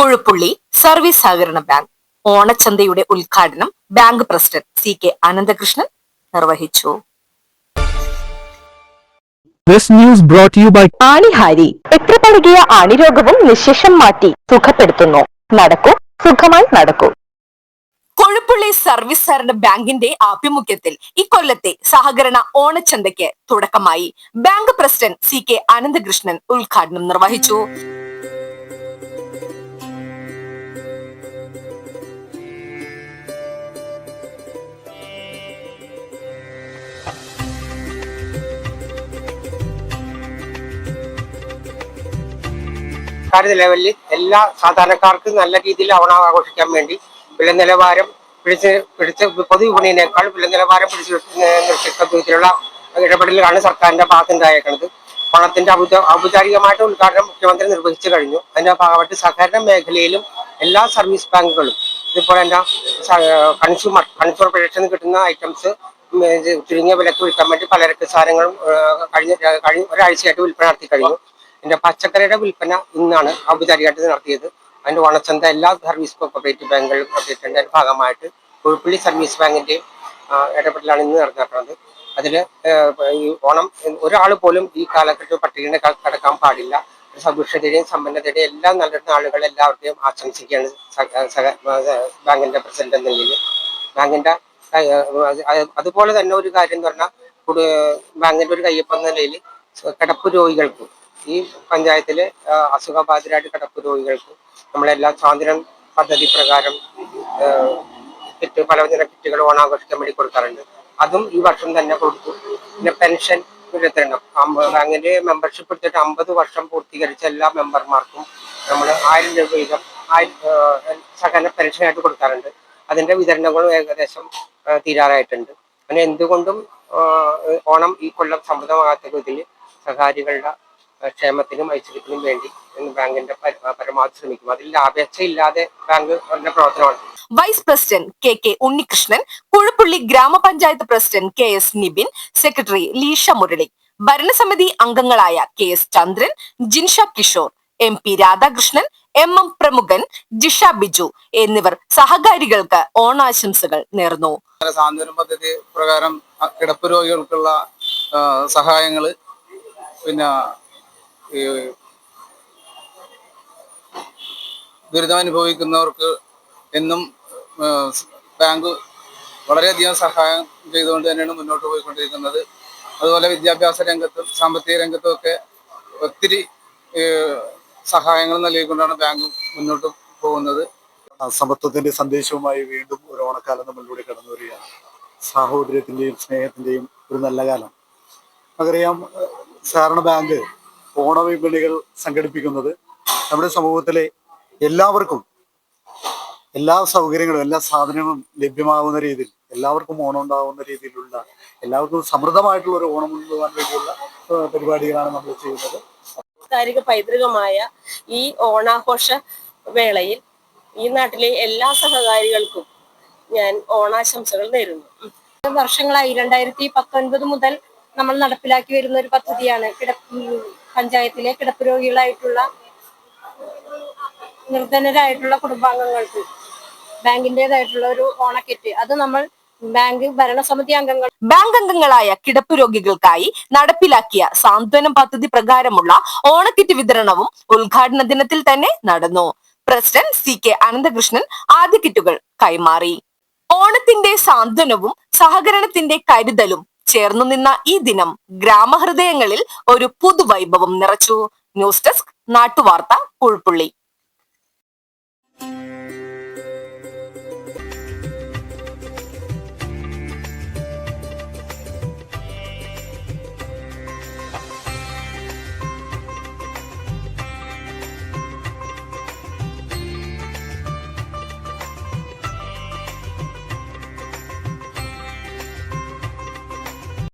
പുഴുപ്പുള്ളി service സഹകരണ bank. ഓണച്ചന്തയുടെ ഉദ്ഘാടനം bank president C K Ananthakrishnan നിർവഹിച്ചു. This news brought to you by ആണിഹാരി. എത്ര പഴകിയ ആണിരോഗവും നിശേഷം മാറ്റി സുഖപ്പെടുത്തുന്നു. നടക്കൂ സുഖമായി നടക്കൂ. കൊഴുപ്പുള്ളി സർവീസ് സഹകരണ ബാങ്കിന്റെ ആഭിമുഖ്യത്തിൽ ഇക്കൊല്ലത്തെ സഹകരണ ഓണച്ചന്തയ്ക്ക് തുടക്കമായി bank president C K Ananthakrishnan ഉദ്ഘാടനം നിർവഹിച്ചു. സർക്കാർ ലെവലിൽ എല്ലാ സാധാരണക്കാർക്കും നല്ല രീതിയിൽ ഓണം ആഘോഷിക്കാൻ വേണ്ടി വില നിലവാരം പിടിച്ച് പിടിച്ച് പൊതുവിപണിയിനേക്കാൾ വില നിലവാരം പിടിച്ചു വിധത്തിലുള്ള ഇടപെടലുകളാണ് സർക്കാരിന്റെ ഭാഗത്തുണ്ടായേക്കുന്നത്. പണത്തിന്റെ ഔപ ഔപചാരികമായിട്ട് ഉദ്ഘാടനം മുഖ്യമന്ത്രി നിർവഹിച്ചു കഴിഞ്ഞു. അതിന്റെ ഭാഗമായിട്ട് സഹകരണ മേഖലയിലും എല്ലാ സർവീസ് ബാങ്കുകളും ഇതുപോലെ തന്നെ കൺസ്യൂമർ കൺസ്യൂമർ പ്രൊഡക്ഷൻ കിട്ടുന്ന ഐറ്റംസ് ചുരുങ്ങിയ വിലക്ക് വിൽക്കാൻ വേണ്ടി പലചരക്ക് സാധനങ്ങളും കഴിഞ്ഞ കഴിഞ്ഞ ഒരാഴ്ചയായിട്ട് വിൽപ്പന നടത്തി കഴിഞ്ഞു. പിന്നെ പച്ചക്കറിയുടെ വിൽപ്പന ഇന്നാണ് ഔപചാരികമായിട്ട് നടത്തിയത്. അതിന്റെ ഓണച്ചന്ത എല്ലാ സർവീസ് കോപ്പറേറ്റീവ് ബാങ്കുകളും നടത്തിയിട്ടുണ്ട്. അതിന്റെ ഭാഗമായിട്ട് കുഴപ്പള്ളി സർവീസ് ബാങ്കിന്റെ ഇടപെടലാണ് ഇന്ന് നടന്നിട്ടുള്ളത്. അതിൽ ഈ ഓണം ഒരാൾ പോലും ഈ കാലഘട്ടത്തിൽ പട്ടികയുടെ കടക്കാൻ പാടില്ല. സഭിക്ഷതയുടെയും സമ്പന്നതയുടെയും എല്ലാ നല്ല ആളുകൾ എല്ലാവർക്കും ആശംസിക്കുകയാണ് ബാങ്കിന്റെ പ്രസിഡന്റ് എന്ന നിലയിൽ. ബാങ്കിന്റെ അതുപോലെ തന്നെ ഒരു കാര്യം എന്ന് പറഞ്ഞാൽ ബാങ്കിന്റെ ഒരു കയ്യൊപ്പം നിലയിൽ കിടപ്പ് രോഗികൾക്ക് ഈ പഞ്ചായത്തിലെ അസുഖബാധിതരായിട്ട് കിടപ്പ് രോഗികൾക്ക് നമ്മളെല്ലാ സ്വാതന്ത്ര്യം പദ്ധതി പ്രകാരം കിറ്റ് പലവ്യഞ്ജന കിറ്റുകൾ ഓണാഘോഷിക്കാൻ വേണ്ടി കൊടുക്കാറുണ്ട്. അതും ഈ വർഷം തന്നെ കൊടുത്തു. പിന്നെ പെൻഷൻ വിതരണം. അങ്ങനെ മെമ്പർഷിപ്പ് എടുത്തിട്ട് അമ്പത് വർഷം പൂർത്തീകരിച്ച എല്ലാ മെമ്പർമാർക്കും നമ്മൾ ആയിരം രൂപ വീതം സഹകരണ പെൻഷനായിട്ട് കൊടുക്കാറുണ്ട്. അതിന്റെ വിതരണങ്ങളും ഏകദേശം തീരാറായിട്ടുണ്ട്. അങ്ങനെ എന്തുകൊണ്ടും ഓണം ഈ കൊല്ലം സമൃദ്ധമാകാത്ത വിധത്തിൽ സഹകാരികളുടെ ക്ഷേമത്തിനും ഐശ്വര്യത്തിനും വേണ്ടി ബാങ്കിന്റെ പര- പരമാവധി ശ്രമിക്കും. അതിൽ ഇല്ലാതെ ബാങ്ക് അവരുടെ പ്രവർത്തനമാണ്. Vice president K K Unnikrishnan Kuzhappally grama panchayat president K S Nibin secretary Leesha Murali ഭരണസമിതി അംഗങ്ങളായ K S Chandran Jinsha Kishore M P Radhakrishnan M M Pramukhan Jisha Biju എന്നിവർ സഹകാരികൾക്ക് ഓണാശംസകൾ നേർന്നു. സാന്ത്വന പദ്ധതി പ്രകാരം കിടപ്പ് രോഗികൾക്കുള്ള സഹായങ്ങൾ പിന്നെ ഈ ദുരിതമനുഭവിക്കുന്നവർക്ക് എന്നും ബാങ്ക് വളരെയധികം സഹായം ചെയ്തുകൊണ്ട് തന്നെയാണ് മുന്നോട്ട് പോയിക്കൊണ്ടിരിക്കുന്നത്. അതുപോലെ വിദ്യാഭ്യാസ രംഗത്തും സാമ്പത്തിക രംഗത്തും ഒക്കെ ഒത്തിരി സഹായങ്ങൾ നൽകിക്കൊണ്ടാണ് ബാങ്ക് മുന്നോട്ട് പോകുന്നത്. സമത്വത്തിന്റെ സന്ദേശവുമായി വീണ്ടും ഒരു ഓണക്കാലം നമ്മളിലൂടെ കടന്നു വരികയാണ് സാഹോദര്യത്തിന്റെയും സ്നേഹത്തിന്റെയും ഒരു നല്ല കാലം. നമുക്കറിയാം സാധാരണ ബാങ്ക് ഓണവിപണികൾ സംഘടിപ്പിക്കുന്നത് നമ്മുടെ സമൂഹത്തിലെ എല്ലാവർക്കും എല്ലാ സൗകര്യങ്ങളും എല്ലാ സാധനങ്ങളും ലഭ്യമാകുന്ന രീതിയിൽ എല്ലാവർക്കും ഓണം ഉണ്ടാകുന്ന രീതിയിലുള്ള എല്ലാവർക്കും സമൃദ്ധമായിട്ടുള്ള ഒരു ഓണം കൊണ്ടുപോകാൻ വേണ്ടിയുള്ള പരിപാടികളാണ് നമ്മൾ ചെയ്യുന്നത് സാംസ്കാരിക പൈതൃകമായ ഈ ഓണാഘോഷ വേളയിൽ ഈ നാട്ടിലെ എല്ലാ സഹകാരികൾക്കും ഞാൻ ഓണാശംസകൾ നേരുന്നു. വർഷങ്ങളായി രണ്ടായിരത്തി പത്തൊൻപത് മുതൽ നമ്മൾ നടപ്പിലാക്കി വരുന്ന ഒരു പദ്ധതിയാണ് കിടപ്പ് പഞ്ചായത്തിലെ കിടപ്പ് രോഗികളായിട്ടുള്ള നിർധനരായിട്ടുള്ള കുടുംബാംഗങ്ങൾക്ക് ബാങ്കിന്റെതായിട്ടുള്ള ഒരു ഓണക്കിറ്റ്. അത് നമ്മൾ ബാങ്ക് ഭരണസമിതി അംഗങ്ങൾ ബാങ്ക് അംഗങ്ങളായ കിടപ്പ് രോഗികൾക്കായി നടപ്പിലാക്കിയ സാന്ത്വനം പദ്ധതി പ്രകാരമുള്ള ഓണക്കിറ്റ് വിതരണവും ഉദ്ഘാടന ദിനത്തിൽ തന്നെ നടന്നു. പ്രസിഡന്റ് സി കെ അനന്തകൃഷ്ണൻ ആദ്യ കിറ്റുകൾ കൈമാറി. ഓണത്തിന്റെ സാന്ത്വനവും സഹകരണത്തിന്റെ കരുതലും ചേർന്നു നിന്ന ഈ ദിനം ഗ്രാമഹൃദയങ്ങളിൽ ഒരു പുതുവൈഭവം നിറച്ചു. News desk നാട്ടുവാർത്ത പുഴുപ്പുള്ളി